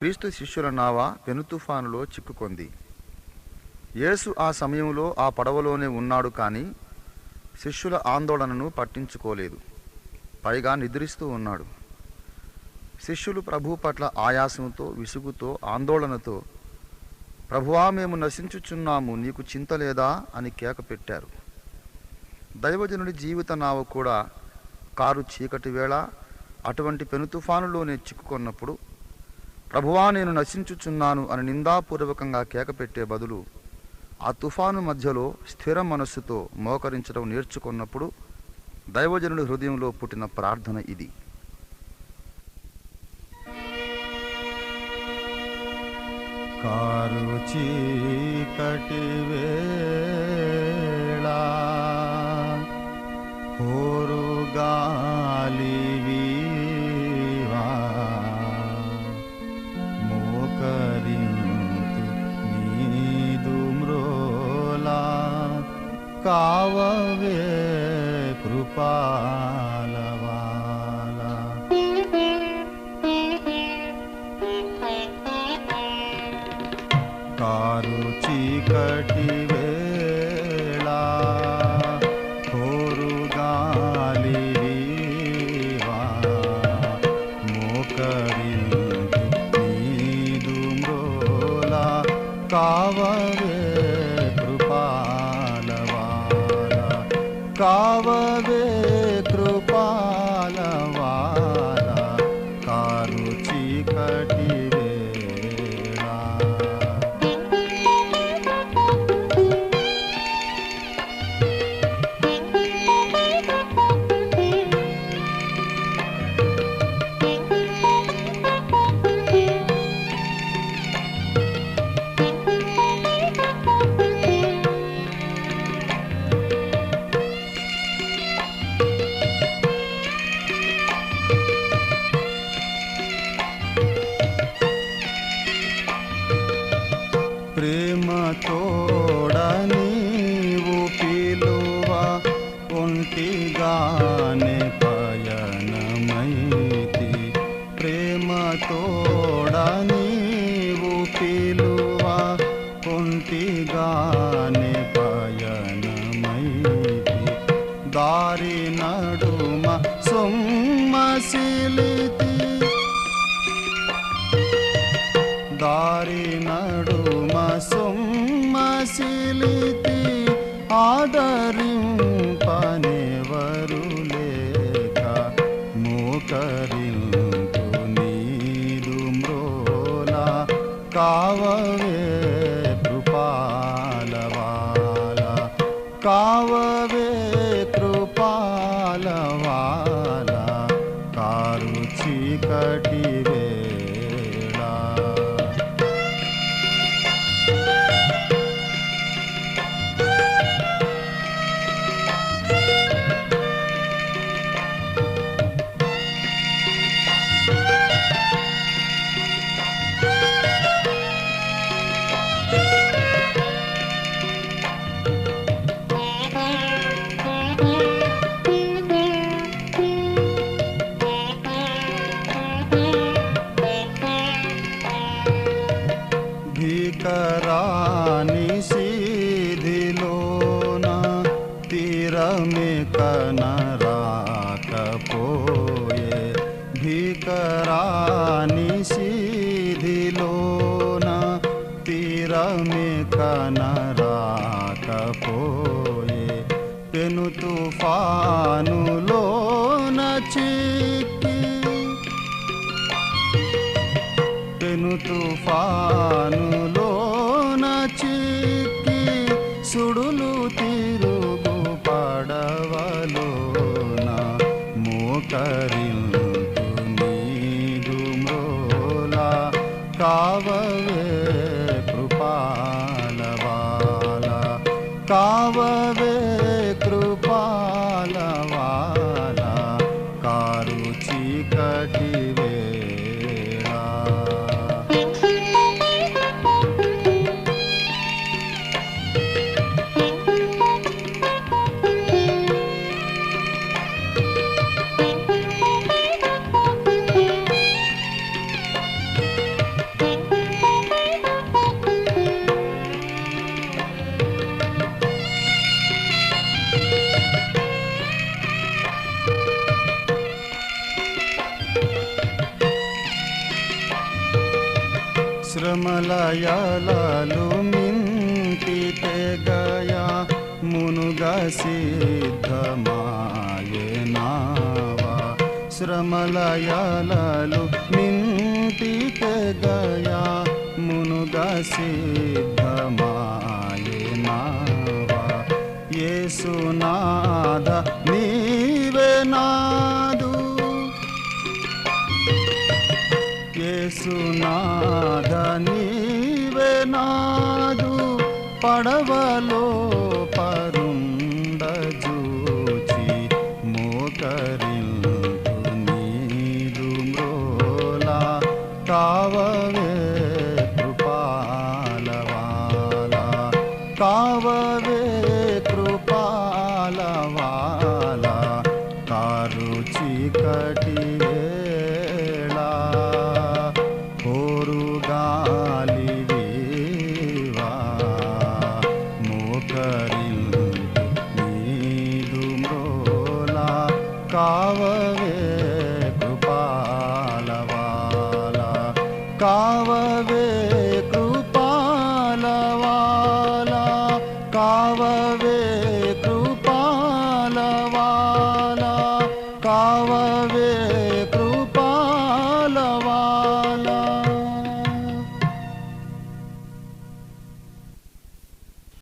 క్రీస్తు శిష్యుల నావ వెనుతుఫానులో చిక్కుకొంది. యేసు ఆ సమయంలో ఆ పడవలోనే ఉన్నాడు కానీ శిష్యుల ఆందోళనను పట్టించుకోలేదు. పైగా నిద్రిస్తూ ఉన్నాడు. శిష్యులు ప్రభు పట్ల ఆయాసంతో విసుగుతో ఆందోళనతో ప్రభువా మేము నశించుచున్నాము నీకు చింత లేదా అని కేక పెట్టారు. దైవజనుడి జీవిత నావ కూడా కారు చీకటి వేళ అటువంటి పెను తుఫానులోనే చిక్కుకున్నప్పుడు ప్రభువా నేను నశించుచున్నాను అని నిందాపూర్వకంగా కేకపెట్టే బదులు ఆ తుఫాను మధ్యలో స్థిర మనస్సుతో మోకరించడం నేర్చుకున్నప్పుడు దైవజనుడి హృదయంలో పుట్టిన ప్రార్థన ఇది. కారు చీకటి కావవే కృపాలవాలా. కారు చీకటి వేళ హోరు గాలి వీవా నీదు మ్రోలా కావవే ఒంటిగానే పయనమైతి దారి నడుమ సొమ్మసిలితి దారి నడుమ సొమ్మసిలితి ఆదరింపనేవరు లేక మోకరింతు నీరు మ్రోలా కావే చీకటి వేళ భీకరాని తీరమే కనరాకపోయే భీకరాని సీధిలోన తీరమే కనరాకపోయే పెను తుఫానులోన చిక్కి పెను తుఫాను कावे कृपाल काववे कृपाल कारुचि की शमलाया लु मिति तया मुनुगासि धमाय श्रमलया लु मिति तया मुनुगाी నాదు పడవలో పరుండ జూచి మోకరింతు నీదు మ్రోలా కావవే మోకరిల్లు నీదు మ్రోలా కావవే